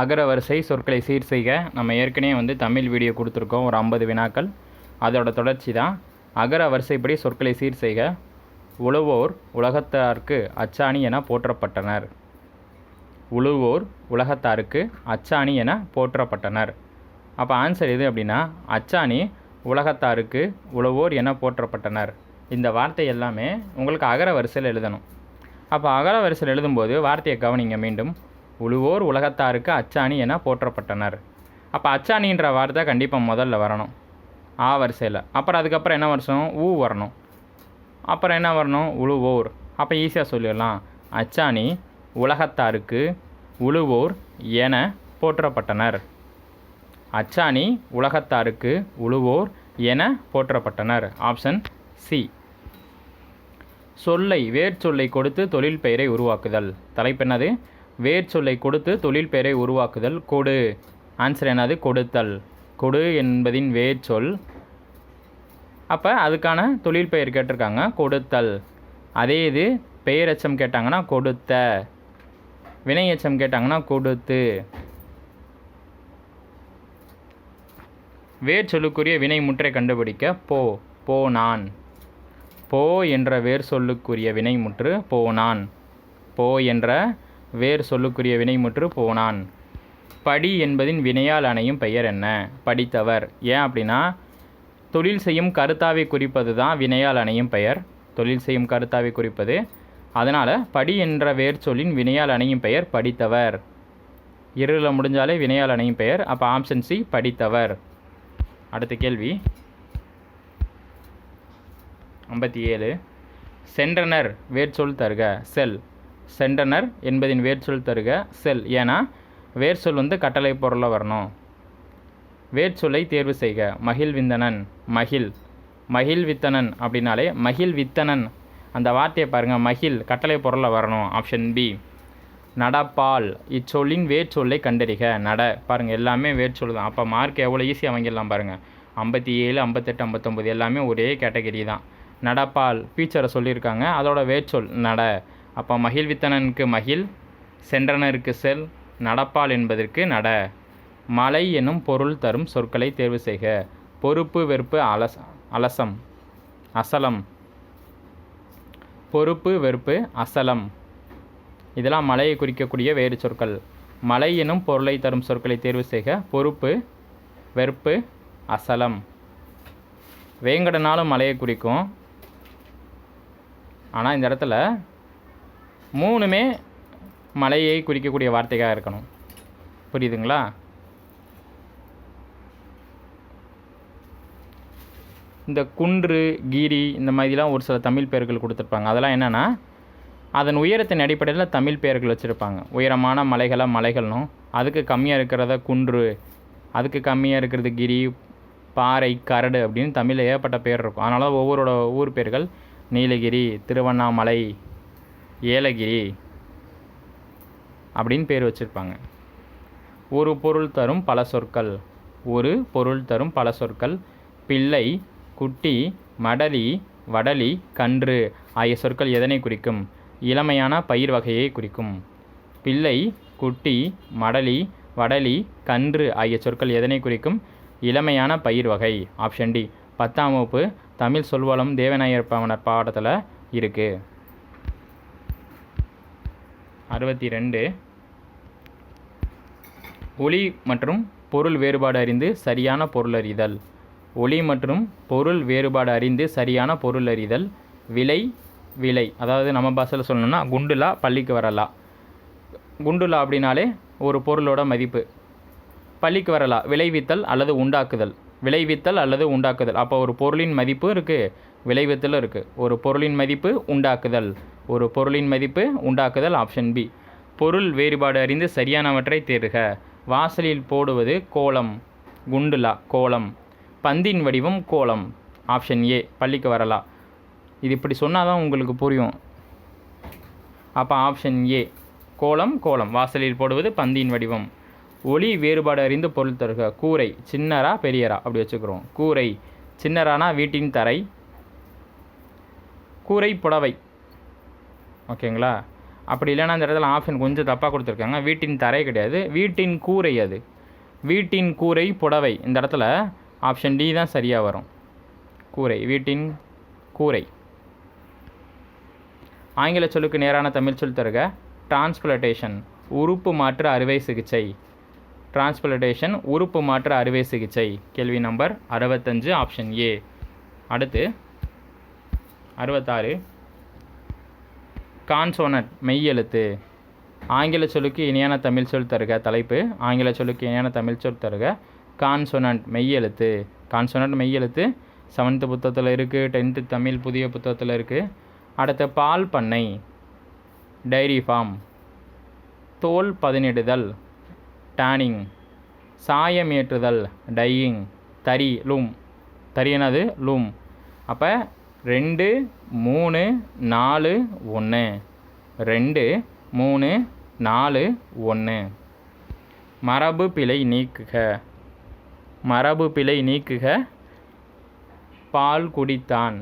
அகர வரிசை சொற்களை சீர் செய்க. நம்ம ஏற்கனவே வந்து தமிழ் வீடியோ கொடுத்துருக்கோம். ஒரு ஐம்பது வினாக்கள். அதோட தொடர்ச்சி தான். அகர வரிசைப்படி சொற்களை சீர் செய்க. உழுவோர் உலகத்தார்க்கு அச்சாணி என போற்றப்பட்டனர். உழுவோர் உலகத்தாருக்கு அச்சாணி என போற்றப்பட்டனர். அப்போ ஆன்சர் எது அப்படின்னா அச்சாணி உலகத்தாருக்கு உழவோர் என போற்றப்பட்டனர். இந்த வார்த்தை எல்லாமே உங்களுக்கு அகர வரிசையில் எழுதணும். அப்போ அகர வரிசையில் எழுதும்போது வார்த்தையை கவனிங்க மீண்டும். உழுவோர் உலகத்தாருக்கு அச்சாணி என போற்றப்பட்டனர். அப்போ அச்சாணின்ற வார்த்தை கண்டிப்பாக முதல்ல வரணும். ஆ வரிசையில். அப்புறம் அதுக்கப்புறம் என்ன வருஷம் ஊ வரணும். அப்புறம் என்ன வரணும்? உழுவோர். அப்போ ஈஸியாக சொல்லிடலாம். அச்சாணி உலகத்தாருக்கு உழுவோர் என போற்றப்பட்டனர். அச்சாணி உலகத்தாருக்கு உழுவோர் என போற்றப்பட்டனர். ஆப்ஷன் சி சொல்லை வேர்ச்சொல்லை கொடுத்து தொழில் பெயரை உருவாக்குதல். தலைப்பு என்னது? வேர் சொல்லை கொடுத்து தொழில் பெயரை உருவாக்குதல். கொடு. ஆன்சர் என்னது? கொடுத்தல். கொடு என்பதின் வேர்ச்சொல் அப்போ அதுக்கான தொழில் பெயர் கேட்டிருக்காங்க. கொடுத்தல். அதே இது பெயரெச்சம் கேட்டாங்கன்னா கொடுத்த. வினையச்சம் கேட்டாங்கன்னா கொடுத்து. வேர் சொல்லுக்குரிய வினை முற்றை கண்டுபிடிக்க போ போ நான். போ என்ற வேர் சொல்லுக்குரிய வினைமுற்று போனான் போ என்ற வேர் சொல்லுக்குரிய வினைமுற்று போனான். படி என்பதின் வினையால் அணையும் பெயர் என்ன? படித்தவர். ஏன் அப்படின்னா தொழில் செய்யும் கருத்தாவை குறிப்பது தான் வினையால் அணையும் பெயர். தொழில் செய்யும் கருத்தாவை குறிப்பது. அதனால் படி என்ற வேர் சொல்லின் வினையால் அணையும் பெயர் படித்தவர். இருளில் முடிஞ்சாலே வினையால் அணையும் பெயர். அப்போ ஆப்ஷன் சி படித்தவர். அடுத்த கேள்வி. ஐம்பத்தி ஏழு. சென்றனர். வேர்ச்சொல் தருக. செல். சென்றனர் என்பதின் வேர்ச்சொல் தருக செல். ஏன்னா வேர்ச்சொல் வந்து கட்டளை பொருளில் வரணும். வேர்ச்சொல்லை தேர்வு செய்க. மகிழ்விந்தனன் மகிழ். மகிழ்வித்தனன் அப்படின்னாலே மகிழ்வித்தனன் அந்த வார்த்தையை பாருங்கள் மகிழ் கட்டளை பொருளில் வரணும். Option B. நடப்பால். இச்சொல்லின் வேர்ச்சொல்லை கண்டறிக. நட. பாருங்கள் எல்லாமே வேர்ச்சொல் தான். அப்போ மார்க் எவ்வளோ ஈஸியாக வாங்கிடலாம் பாருங்கள் ஐம்பத்தி ஏழு ஐம்பத்தெட்டு ஐம்பத்தொம்பது எல்லாமே ஒரே கேட்டகரி தான். நடப்பால். ஃபீச்சரை சொல்லியிருக்காங்க. அதோட வேர்ச்சொல் நட. அப்போ மகிழ்வித்தனனுக்கு மகிழ் சென்றனருக்கு செல் நடப்பால் என்பதற்கு நட. மலை எனும் பொருள் தரும் சொற்களை தேர்வு செய்க. பொறுப்பு வெறுப்பு அலச அலசம் அசலம். பொறுப்பு வெறுப்பு அசலம். இதெல்லாம் மலையை குறிக்கக்கூடிய வேறு சொற்கள். மலை எனும் பொருளை தரும் சொற்களை தேர்வு செய்க. பொறுப்பு வெறுப்பு அசலம். வேங்கடனாலும் மலையை குறிக்கும். ஆனால் இந்த இடத்துல மூணுமே மலையை குறிக்கக்கூடிய வார்த்தையாக இருக்கணும். புரியுதுங்களா? இந்த குன்று கீரி இந்த மாதிரிலாம் ஒரு சில தமிழ் பெயர்கள் கொடுத்துருப்பாங்க. அதெல்லாம் என்னென்னா அதன் உயரத்தின் அடிப்படையில் தமிழ் பெயர்கள் வச்சுருப்பாங்க. உயரமான மலைகளை மலைகள்னும். அதுக்கு கம்மியாக இருக்கிறத குன்று அதுக்கு கம்மியாக இருக்கிறது கிரி பாறை கரடு அப்படின்னு தமிழில் ஏகப்பட்ட பேர் இருக்கும். அதனால் ஒவ்வொருட ஊர் பேர்கள் நீலகிரி திருவண்ணாமலை ஏலகிரி அப்படின்னு பேர் வச்சுருப்பாங்க. ஒரு பொருள் தரும் பல சொற்கள். ஒரு பொருள் தரும் பல சொற்கள். பிள்ளை குட்டி மடலி வடலி கன்று ஆகிய சொற்கள் எதனை குறிக்கும்? இளமையான பயிர் வகையை குறிக்கும். பிள்ளை குட்டி மடலி வடலி கன்று ஆகிய சொற்கள் எதனை குறிக்கும்? இளமையான பயிர் வகை. Option D. பத்தாம் வகுப்பு தமிழ் சொல்வளம் தேவநாயர் பவனர் பாடத்தில் இருக்குது அறுபத்தி ரெண்டு ஒளி மற்றும் பொருள் வேறுபாடு அறிந்து சரியான பொருள் அறிதல். ஒளி மற்றும் பொருள் வேறுபாடு அறிந்து சரியான பொருள் அறிதல். விலை விலை. அதாவது நம்ம பாஷையில் சொல்லணும்னா குண்டுலா பள்ளிக்கு வரலா. குண்டுலா அப்படின்னாலே ஒரு பொருளோட மதிப்பு. பள்ளிக்கு வரலா விளைவித்தல் அல்லது உண்டாக்குதல். விளைவித்தல் அல்லது உண்டாக்குதல். அப்போ ஒரு பொருளின் மதிப்பு இருக்குது விளைவித்தலும் இருக்குது ஒரு பொருளின் மதிப்பு உண்டாக்குதல். ஒரு பொருளின் மதிப்பு உண்டாக்குதல் ஆப்ஷன் பி பொருள் வேறுபாடு அறிந்து சரியானவற்றை தேர்க வாசலில் போடுவது கோலம். குண்டுலா கோலம். பந்தின் வடிவம் கோலம். ஆப்ஷன் ஏ பள்ளிக்கு வரலா. இது இப்படி சொன்னால் தான் உங்களுக்கு புரியும். அப்போ ஆப்ஷன் ஏ கோலம் கோலம். வாசலில் போடுவது பந்தின் வடிவம். ஒளி வேறுபாடு அறிந்து பொருள் தருக. கூரை சின்னரா பெரியரா? அப்படி வச்சுக்கிறோம். கூரை சின்னரானா வீட்டின் தரை. கூரை புடவை. ஓகேங்களா? அப்படி இல்லைன்னா அந்த இடத்துல ஆப்ஷன் கொஞ்சம் தப்பாக கொடுத்துருக்காங்க. வீட்டின் தரை கிடையாது. வீட்டின் கூரை அது. வீட்டின் கூரை புடவை. இந்த இடத்துல ஆப்ஷன் டி தான் சரியாக வரும். கூரை வீட்டின் கூரை. ஆங்கில சொல்லுக்கு நேரான தமிழ் சொல் தருக. டிரான்ஸ்பிளட்டேஷன் உறுப்பு மாற்று அறுவை சிகிச்சை. டிரான்ஸ்பிளடேஷன் உறுப்பு மாற்று அறுவை சிகிச்சை. கேள்வி நம்பர் அறுபத்தஞ்சு ஆப்ஷன் ஏ அடுத்து அறுபத்தாறு. கான்சோனட் மெய்யெழுத்து. ஆங்கில சொல்லுக்கு இணையான தமிழ் சொல் தருக தலைப்பு. ஆங்கில சொல்லுக்கு இணையான தமிழ் சொல் தருக கான்சொனன்ட் மெய்யெழுத்து. கான்சோனன்ட் மெய்யெழுத்து செவன்த்து புத்தகத்தில் இருக்குது டென்த்து தமிழ் புதிய புத்தகத்தில் இருக்குது அடுத்த பால் பண்ணை. டைரி ஃபார்ம் தோல் பதனிடுதல். டேனிங் சாயம் ஏற்றுதல் டையிங் தறி லூம். தறி என்னது? லூம். அப்போ ரெண்டு மூணு நாலு ஒன்று ரெண்டு மூணு நாலு ஒன்று மரபு பிழை நீக்குக. மரபு பிழை நீக்குக. பால் குடித்தான்.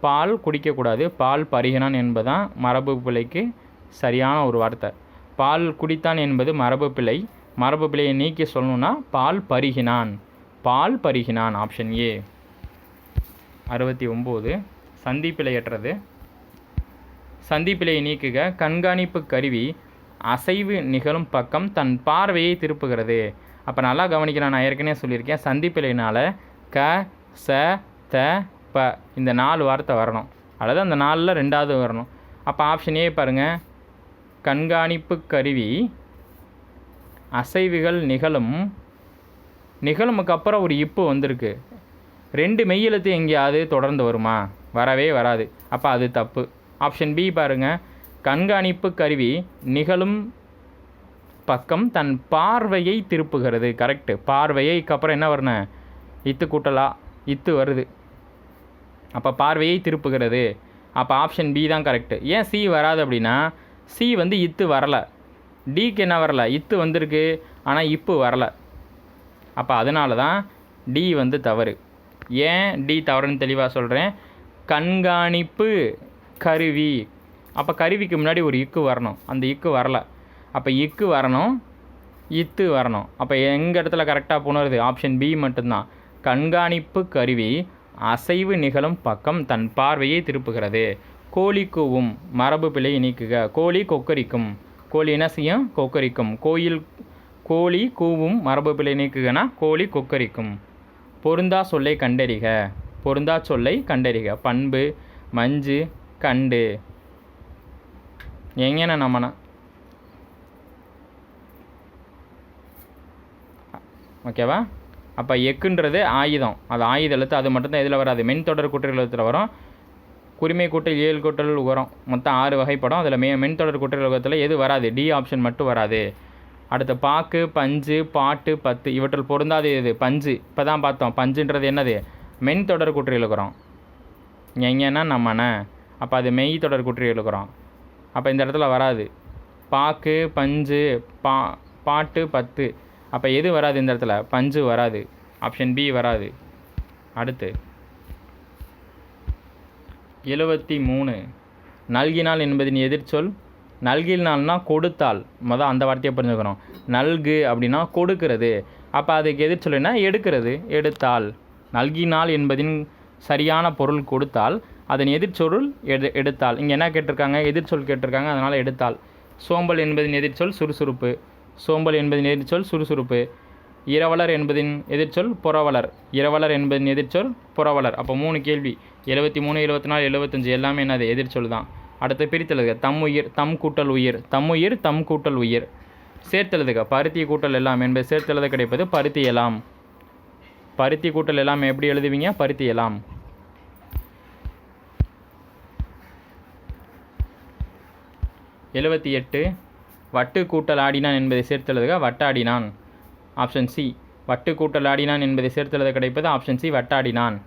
பால் குடிக்கக்கூடாது. பால் பருகினான் என்பதுதான் மரபு பிழைக்கு சரியான ஒரு வார்த்தை. பால் குடித்தான் என்பது மரபு பிழை. மரபு பிழையை நீக்கி சொல்லணும்னா பால் பருகினான். பால் பருகினான் ஆப்ஷன் ஏ அறுபத்தி ஒம்பது. சந்திப்பிழையற்றது சந்திப்பிழையை நீக்குக. கண்காணிப்பு கருவி அசைவு நிகழும் பக்கம் தன் பார்வையை திருப்புகிறது. அப்போ நல்லா கவனிக்கிறேன் நான் ஏற்கனவே சொல்லியிருக்கேன். சந்திப்பிழையினால் க ச த ப இந்த நாலு வார்த்தை வரணும். அல்லது அந்த நாலில் ரெண்டாவது வரணும். அப்போ ஆப்ஷன் ஏ பாருங்கள் கண்காணிப்பு கருவி அசைவுகள் நிகழும். நிகழுமுக்கு அப்புறம் ஒரு இப்பு வந்திருக்கு. ரெண்டு மெய்யெழுத்து எங்கேயாவது தொடர்ந்து வருமா? வரவே வராது. அப்போ அது தப்பு. ஆப்ஷன் பி பாருங்கள் கண்காணிப்பு கருவி நிகழும் பக்கம் தன் பார்வையை திருப்புகிறது. கரெக்டு. பார்வையை அப்புறம் என்ன வரணும் இத்து கூட்டலா? இத்து வருது. அப்போ பார்வையை திருப்புகிறது. அப்போ ஆப்ஷன் பி தான் கரெக்டு. ஏன் சி வராது அப்படின்னா சி வந்து இத்து வரலை. டிக்கு என்ன வரல. இத்து வந்திருக்கு. ஆனால் இப்பு வரலை. அப்போ அதனால தான் டி வந்து தவறு. ஏன் டி தவறுன்னு தெளிவாக சொல்கிறேன் கண்காணிப்பு கருவி. அப்போ கருவிக்கு முன்னாடி ஒரு இக்கு வரணும். அந்த இக்கு வரல. அப்போ இக்கு வரணும். இத்து வரணும். அப்போ எங்கள் இடத்துல கரெக்டாக புணருது ஆப்ஷன் பி மட்டும்தான். கண்காணிப்பு கருவி அசைவு நிகழும் பக்கம் தன் பார்வையை திருப்புகிறது. கோழி கூவும் மரபு பிழை நீக்குக. கோழி கொக்கரிக்கும். கோழி என்ன செய்யும்? கொக்கரிக்கும். கோயில் கோழி கூவும் மரபு பிழை நீக்குகனா? கோழி கொக்கரிக்கும். பொருந்தா சொல்லை கண்டறிக. பொருந்தா சொல்லை கண்டறிக. பண்பு மஞ்சு கண்டு. எங்கேன நம்மனா? ஓகேவா? அப்போ எக்குன்றது ஆயுதம். அது ஆயுத எழுத்து அது மட்டும்தான் இதில் வராது. மென் தொடர் கூட்டல் எழுத்தில் வரும். குருமை கூட்டல் ஏழு கூட்டல் உரம் மொத்தம் ஆறு வகைப்படும். அதில் மே மென் தொடர் கூட்டல் எழுத்தில் எது வராது? டி ஆப்ஷன் மட்டும் வராது. அடுத்து பாக்கு பஞ்சு பாட்டு பத்து. இவற்றில் பொருந்தாது இது பஞ்சு. இப்போ தான் பார்த்தோம். பஞ்சுன்றது என்னது? மென் தொடர் குற்றி எழுக்கிறோம் எங்கன்னா நம்மன. அப்போ அது மெய் தொடர் குற்றி எழுக்கிறோம் அப்போ இந்த இடத்துல வராது. பாக்கு பஞ்சு பா பாட்டு பத்து. அப்போ எது வராது இந்த இடத்துல? பஞ்சு வராது. ஆப்ஷன் பி வராது. அடுத்து எழுபத்தி மூணு. நல்கினால் என்பதின் எதிர்ச்சொல் நல்கினால்னா கொடுத்தால். மொதல் அந்த வார்த்தையை புரிஞ்சுக்கிறோம் நல்கு அப்படின்னா கொடுக்கிறது. அப்போ அதுக்கு எதிர்ச்சொல் என்ன? எடுக்கிறது. எடுத்தால். நல்கினால் என்பதின் சரியான பொருள் கொடுத்தால் அதன் எதிர்ச்சொருள் எடு எடுத்தால். இங்கே என்ன கேட்டிருக்காங்க? எதிர்ச்சொல் கேட்டிருக்காங்க. அதனால் எடுத்தால். சோம்பல் என்பதின் எதிர்ச்சொல் சுறுசுறுப்பு. சோம்பல் என்பதின் எதிர்ச்சொல் சுறுசுறுப்பு. இரவலர் என்பதின் எதிர்ச்சொல் புறவலர். இரவலர் என்பதின் எதிர்ச்சொல் புறவலர். அப்போ மூணு கேள்வி. எழுபத்தி மூணு எழுபத்தி நாலு எழுபத்தஞ்சு எல்லாமே என்னது? எதிர்ச்சொல் தான். அடுத்து பிரித்தெழுதுக. தம் உயிர் தம் கூட்டல் உயிர். தம் உயிர் தம் கூட்டல் உயிர். சேர்த்தெழுதுக. பருத்தி கூட்டல் எல்லாம் என்பது சேர்த்தெழுத கிடைப்பது பருத்தி எலாம். பருத்தி கூட்டல் எல்லாம் எப்படி எழுதுவீங்க? பருத்தி எலாம். எழுபத்தி எட்டு வட்டு கூட்டல் ஆடினான் என்பதை சேர்த்தெழுதுக. வட்டாடினான் ஆப்ஷன் சி வட்டு கூட்டல் ஆடினான் என்பதை சேர்த்தெழுத கிடைப்பது ஆப்ஷன் சி வட்டாடினான்.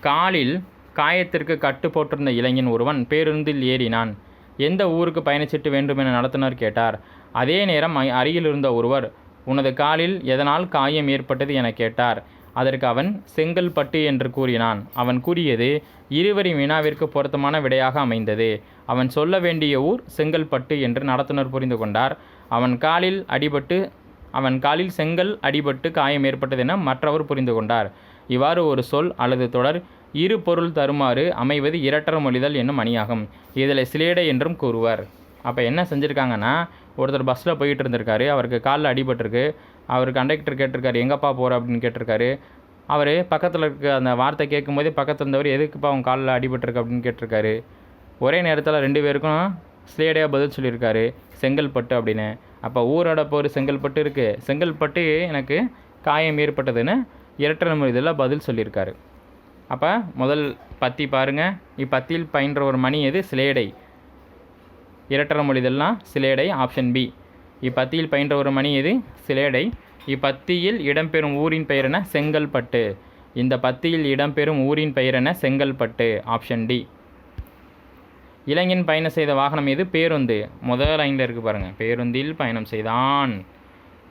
காலில் காயத்திற்கு கட்டு போட்டிருந்த இளைஞன் ஒருவன் பேருந்தில் ஏறினான். எந்த ஊருக்கு பயணச்சீட்டு வேண்டும் என நடத்துனர் கேட்டார். அதே நேரம் அ- அருகில் இருந்த ஒருவர் உனது காலில் எதனால் காயம் ஏற்பட்டது? என கேட்டார். அதற்கு அவன் செங்கல்பட்டு என்று கூறினான். அவன் கூறியது இருவரின் வினாவிற்கு பொருத்தமான விடையாக அமைந்தது. அவன் சொல்ல வேண்டிய ஊர் செங்கல்பட்டு என்று நடத்துனர் புரிந்து கொண்டார். அவன் காலில் அடிபட்டு அவன் காலில் செங்கல் அடிபட்டு காயம் ஏற்பட்டது என மற்றவர் புரிந்து கொண்டார். இவ்வாறு ஒரு சொல் அல்லது தொடர் இரு பொருள் தருமாறு அமைவது இரட்டர மொழிதல் என்னும் அணியாகும். இதில் சிலேடை என்றும் கூறுவர். அப்போ என்ன செஞ்சுருக்காங்கன்னா ஒருத்தர் பஸ்ஸில் போயிட்டு இருந்திருக்காரு அவருக்கு காலில் அடிபட்டிருக்கு அவர் கண்டக்டர் கேட்டிருக்காரு எங்கப்பா போகிற அப்படின்னு கேட்டிருக்காரு. அவர் பக்கத்தில் இருக்க அந்த வார்த்தை கேட்கும்போதே பக்கத்தில் இருந்தவர் எதுக்குப்பா அவன் காலில் அடிபட்டிருக்கு? அப்படின்னு கேட்டிருக்காரு. ஒரே நேரத்தில் ரெண்டு பேருக்கும் ஸ்லேடையாக பதில் சொல்லியிருக்காரு செங்கல்பட்டு அப்படின்னு. அப்போ ஊரோட போர் செங்கல்பட்டு இருக்குது செங்கல்பட்டு எனக்கு காயம் ஏற்பட்டதுன்னு இரட்டை மொழிதில் பதில் சொல்லியிருக்காரு. அப்போ முதல் பத்தி பாருங்கள் இப்பத்தியில் பயின்ற ஒரு மணி எது? சிலேடை. இரட்டர மொழிதெல்லாம் சிலேடை ஆப்ஷன் பி. இப்பத்தியில் பயின்ற ஒரு மணி எது? சிலேடை. இப்பத்தியில் இடம்பெறும் ஊரின் பெயரென செங்கல்பட்டு. இந்த பத்தியில் இடம்பெறும் ஊரின் பெயரென செங்கல்பட்டு ஆப்ஷன் டி. இளைஞன் பயணம் செய்த வாகனம் எது? பேருந்து. முதல் லைனில் இருக்குது பாருங்கள் பேருந்தில் பயணம் செய்தான்.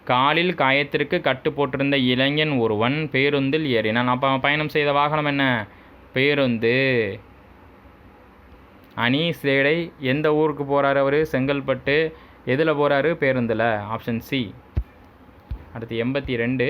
காலில் காயத்திற்கு கட்டு போட்டிருந்த இளைஞன் ஒருவன் பேருந்தில் ஏறினான். அப்போ அவன் பயணம் செய்த வாகனம் என்ன? பேருந்து. அணி சேடை எந்த ஊருக்கு போகிறாரு அவர்? செங்கல்பட்டு. எதில் போகிறாரு பேருந்தில். ஆப்ஷன் சி அடுத்து எண்பத்தி ரெண்டு.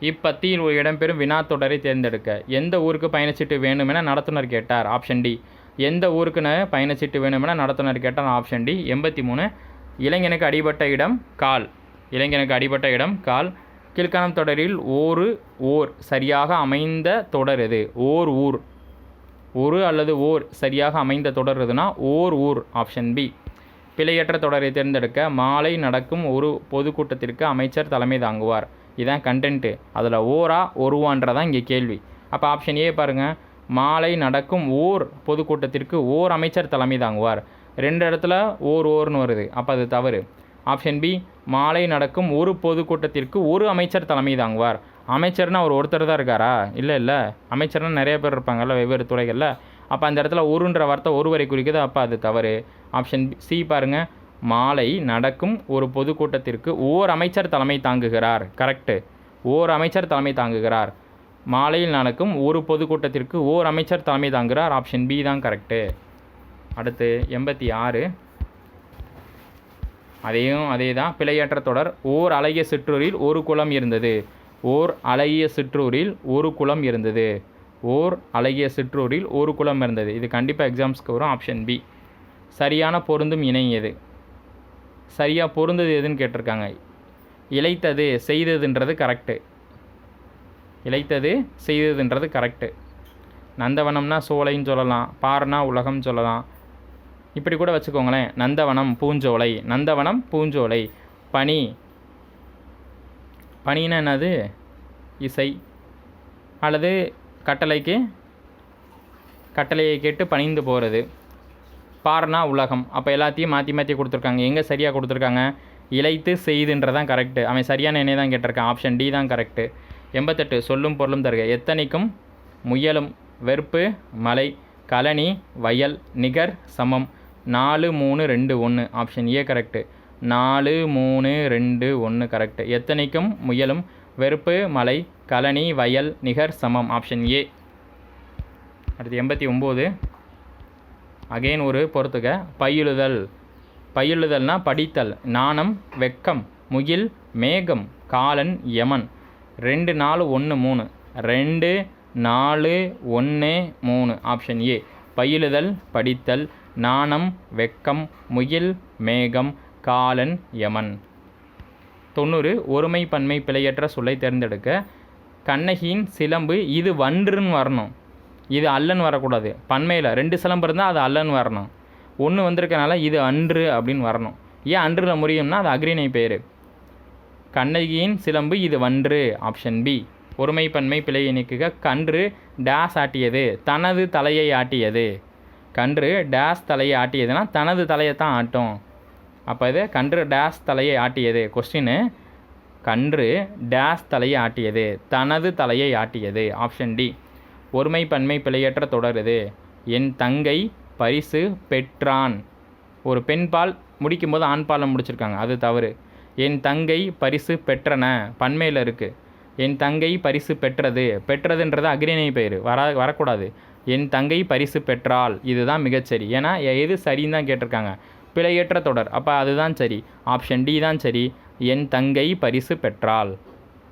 இப்பத்தியில் ஒரு இடம்பெறும் வினாத்தொடரை தொடரை தேர்ந்தெடுக்க. எந்த ஊருக்கு பயணச்சீட்டு வேணுமென நடத்துனர் கேட்டார். Option D. எந்த ஊருக்குன்னு பயணச்சீட்டு வேணுமென நடத்துனர் கேட்டார். Option D. எண்பத்தி மூணு. இளைஞனுக்கு அடிபட்ட இடம் கால். இளைஞனுக்கு அடிபட்ட இடம் கால். கீழ்காணும் தொடரில் ஓர் ஓர் சரியாக அமைந்த தொடர் எது? ஓர் ஊர். ஒரு அல்லது ஓர் சரியாக அமைந்த தொடர் எதுனா ஓர் ஊர். Option B. பிழையற்ற தொடரை தேர்ந்தெடுக்க மாலை நடக்கும் ஒரு பொதுக்கூட்டத்திற்கு அமைச்சர் தலைமை தாங்குவார். இதான் கண்டென்ட்டு அதில் ஓரா ஒருவான்றதான் இங்கே கேள்வி. அப்போ ஆப்ஷன் ஏ பாருங்கள் மாலை நடக்கும் ஓர் பொதுக்கூட்டத்திற்கு ஓர் அமைச்சர் தலைமை தாங்குவார். ரெண்டு இடத்துல ஓர் ஓர்னு வருது. அப்போ அது தவறு. ஆப்ஷன் பி மாலை நடக்கும் ஒரு பொதுக்கூட்டத்திற்கு ஒரு அமைச்சர் தலைமை தாங்குவார். அமைச்சர்னா அவர் ஒருத்தர் தான் இருக்காரா? இல்லை இல்லை. அமைச்சர்னா நிறைய பேர் இருப்பாங்கல்ல வெவ்வேறு துறைகளில். அப்போ அந்த இடத்துல ஒருன்ற வார்த்தை ஒருவரை குறிக்குது. அப்போ அது தவறு. ஆப்ஷன் சி பாருங்கள் மாலை நடக்கும் ஒரு பொதுக்கூட்டத்திற்கு ஓர் அமைச்சர் தலைமை தாங்குகிறார். கரெக்டு ஓர் அமைச்சர் தலைமை தாங்குகிறார். மாலையில் நடக்கும் ஒரு பொதுக்கூட்டத்திற்கு ஓர் அமைச்சர் தலைமை தாங்குகிறார். ஆப்ஷன் பி தான் கரெக்டு அடுத்து எண்பத்தி ஆறு. அதையும் அதே தான் பிழையற்ற தொடர். ஓர் அழகிய சிற்றூரில் ஒரு குளம் இருந்தது. ஓர் அழகிய சிற்றூரில் ஒரு குளம் இருந்தது. ஓர் அழகிய சிற்றூரில் ஒரு குளம் இருந்தது. இது கண்டிப்பாக எக்ஸாம்ஸ்க்கு வரும். ஆப்ஷன் பி சரியான பொருந்தும் இணை எது சரியாக பொருந்தது எதுன்னு கேட்டிருக்காங்க. இழைத்தது செய்ததுன்றது கரெக்டு இழைத்தது செய்ததுன்றது கரெக்டு நந்தவனம்னா சோலைன்னு சொல்லலாம். பாருனா உலகம் சொல்லலாம். இப்படி கூட வச்சுக்கோங்களேன். நந்தவனம் பூஞ்சோலை. நந்தவனம் பூஞ்சோலை. பனி. பனின்னா என்னது? இசை. அல்லது கட்டளைக்கு கட்டளையை கேட்டு பணிந்து போகிறது பார்னா உலகம். அப்போ எல்லாத்தையும் மாற்றி மாற்றி கொடுத்துருக்காங்க. எங்கே சரியாக கொடுத்துருக்காங்க? இழைத்து செய்துன்றதான் கரெக்டு அவன் சரியான எண்ணெய் தான் கேட்டிருக்கான். ஆப்ஷன் டி தான் கரெக்டு எண்பத்தெட்டு சொல்லும் பொருளும் தருக. எத்தனைக்கும்? முயலும் வெறுப்பு மலை கழனி வயல் நிகர் சமம். நாலு மூணு ரெண்டு ஒன்று ஆப்ஷன் ஏ கரெக்டு நாலு மூணு ரெண்டு ஒன்று கரெக்டு எத்தனைக்கும்? முயலும் வெறுப்பு மலை கழனி வயல் நிகர் சமம். ஆப்ஷன் ஏ அடுத்து எண்பத்தி ஒம்பது. அகைன் ஒரு பொறுத்துக்க பயிலுதல் பயிலுதல்னா படித்தல். நாணம் வெக்கம் முகில் மேகம் காலன் யமன். ரெண்டு நாலு ஒன்று மூணு. ரெண்டு நாலு ஒன்று மூணு. Option A. பயிலுதல் படித்தல். நாணம் வெக்கம் முகில் மேகம் காலன் யமன். தொண்ணூறு ஒருமை பன்மை பிழையற்ற சொல்லை தேர்ந்தெடுக்க. கண்ணகியின் சிலம்பு இது வன்றுன்னு வரணும். இது அல்லன் வரக்கூடாது. பன்மையில் ரெண்டு சிலம்பு இருந்தால் அது அல்லன் வரணும். ஒன்று வந்திருக்கனால இது அன்று அப்படின்னு வரணும். ஏன் அன்றில் முடியும்னா அது அக்ரிணை பேர். கண்ணகியின் சிலம்பு இது வன்று ஆப்ஷன் பி ஒருமை பன்மை பிழையை நீக்குக கன்று டேஸ் ஆட்டியது தனது தலையை ஆட்டியது. கன்று டேஸ் தலையை ஆட்டியதுன்னா தனது தலையை தான் ஆட்டும். அப்போ இது கன்று டேஸ் தலையை ஆட்டியது. கொஸ்டின் கன்று டேஸ் தலையை ஆட்டியது தனது தலையை ஆட்டியது ஆப்ஷன் டி ஒருமை பன்மை பிழையற்ற தொடர் இது. என் தங்கை பரிசு பெற்றான். ஒரு பெண் பால் முடிக்கும்போது ஆண் பாலை முடிச்சிருக்காங்க. அது தவறு. என் தங்கை பரிசு பெற்றன. பன்மையில் இருக்குது என் தங்கை பரிசு பெற்றது. பெற்றதுன்றது அக்ரிணை பெயர். வரா வரக்கூடாது. என் தங்கை பரிசு பெற்றால் இதுதான் மிகச்சரி. ஏன்னா எது சரின்னு தான் கேட்டிருக்காங்க. பிழையற்ற தொடர். அப்போ அதுதான் சரி. ஆப்ஷன் டி தான் சரி. என் தங்கை பரிசு பெற்றால்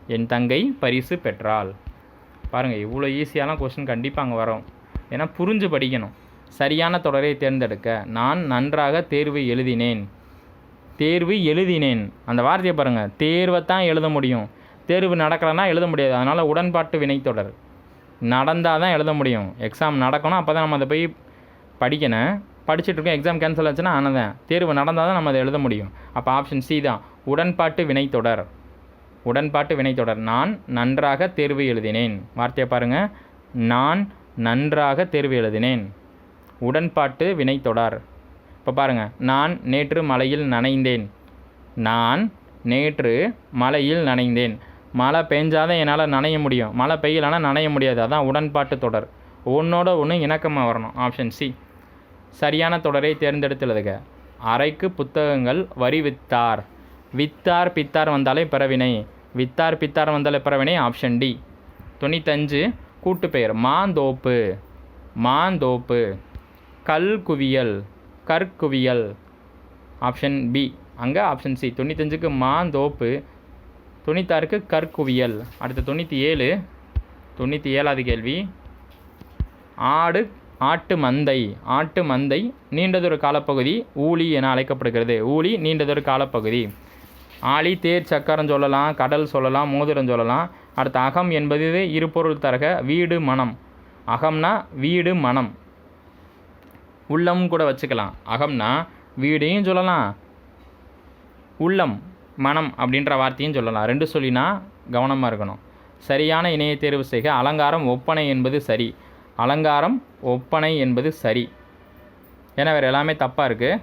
என் தங்கை பரிசு பெற்றாள். பாருங்கள் இவ்வளோ ஈஸியாலாம் கொஸ்டின் கண்டிப்பாக அங்கே வரும். ஏன்னா புரிஞ்சு படிக்கணும். சரியான தொடரை தேர்ந்தெடுக்க நான் நன்றாக தேர்வு எழுதினேன். தேர்வு எழுதினேன். அந்த வார்த்தையை பாருங்கள் தேர்வை தான் எழுத முடியும். தேர்வு நடக்கலைன்னா எழுத முடியாது. அதனால் உடன்பாட்டு வினைத்தொடர் நடந்தால் தான் எழுத முடியும். எக்ஸாம் நடக்கணும் அப்போ தான் நம்ம அதை போய் படிக்கணும். படிச்சுட்டு இருக்கோம் எக்ஸாம் கேன்சல் ஆச்சுன்னா ஆனதான். தேர்வு நடந்தால் தான் நம்ம அதை எழுத முடியும். அப்போ ஆப்ஷன் சி தான். உடன்பாட்டு வினைத்தொடர் உடன்பாட்டு வினைத்தொடர். நான் நன்றாக தேர்வு எழுதினேன். வார்த்தையை பாருங்கள் நான் நன்றாக தேர்வு எழுதினேன். உடன்பாட்டு வினைத்தொடர். இப்போ பாருங்கள் நான் நேற்று மலையில் நனைந்தேன். நான் நேற்று மலையில் நனைந்தேன். மழை பெஞ்சாதான் என்னால் நனைய முடியும். மழை பெய்யலனா நனைய முடியாது. அதான் உடன்பாட்டு தொடர். ஒன்றோட ஒன்று இணக்கமாக வரணும். ஆப்ஷன் சி சரியான தொடரை தேர்ந்தெடுத்துள்ளதுங்க அறைக்கு புத்தகங்கள் வரி வித்தார். வித்தார் பித்தார் வந்தாலே பிறவினை. வித்தார் பித்தார் வந்தாலே பிறவினை ஆப்ஷன் டி. தொண்ணூத்தஞ்சு கூட்டுப்பெயர் மாந்தோப்பு. மாந்தோப்பு. கல் குவியல். கற்குவியல். Option B. அங்கே ஆப்ஷன் சி. தொண்ணூத்தஞ்சுக்கு மாந்தோப்பு. தொண்ணூத்தாறுக்கு கற்குவியல். அடுத்து தொண்ணூற்றி ஏழு தொண்ணூற்றி ஏழாவது கேள்வி. ஆடு ஆட்டு மந்தை. ஆட்டு மந்தை நீண்டதொரு காலப்பகுதி ஊழி என அழைக்கப்படுகிறது. ஊழி நீண்டதொரு காலப்பகுதி. ஆழி தேர் சக்கரம் சொல்லலாம் கடல் சொல்லலாம் மோதிரம் சொல்லலாம். அடுத்து அகம் என்பது இருபொருள் தரக வீடு மனம். அகம்னா வீடு மனம். உள்ளம் கூட வச்சுக்கலாம். அகம்னா வீடையும் சொல்லலாம். உள்ளம் மனம் அப்படின்ற வார்த்தையும் சொல்லலாம். ரெண்டு சொல்லினா கவனமாக இருக்கணும். சரியான இணைய தேர்வு செய்க. அலங்காரம் ஒப்பனை என்பது சரி. அலங்காரம் ஒப்பனை என்பது சரி. ஏன்னா வேறு எல்லாமே தப்பாக இருக்குது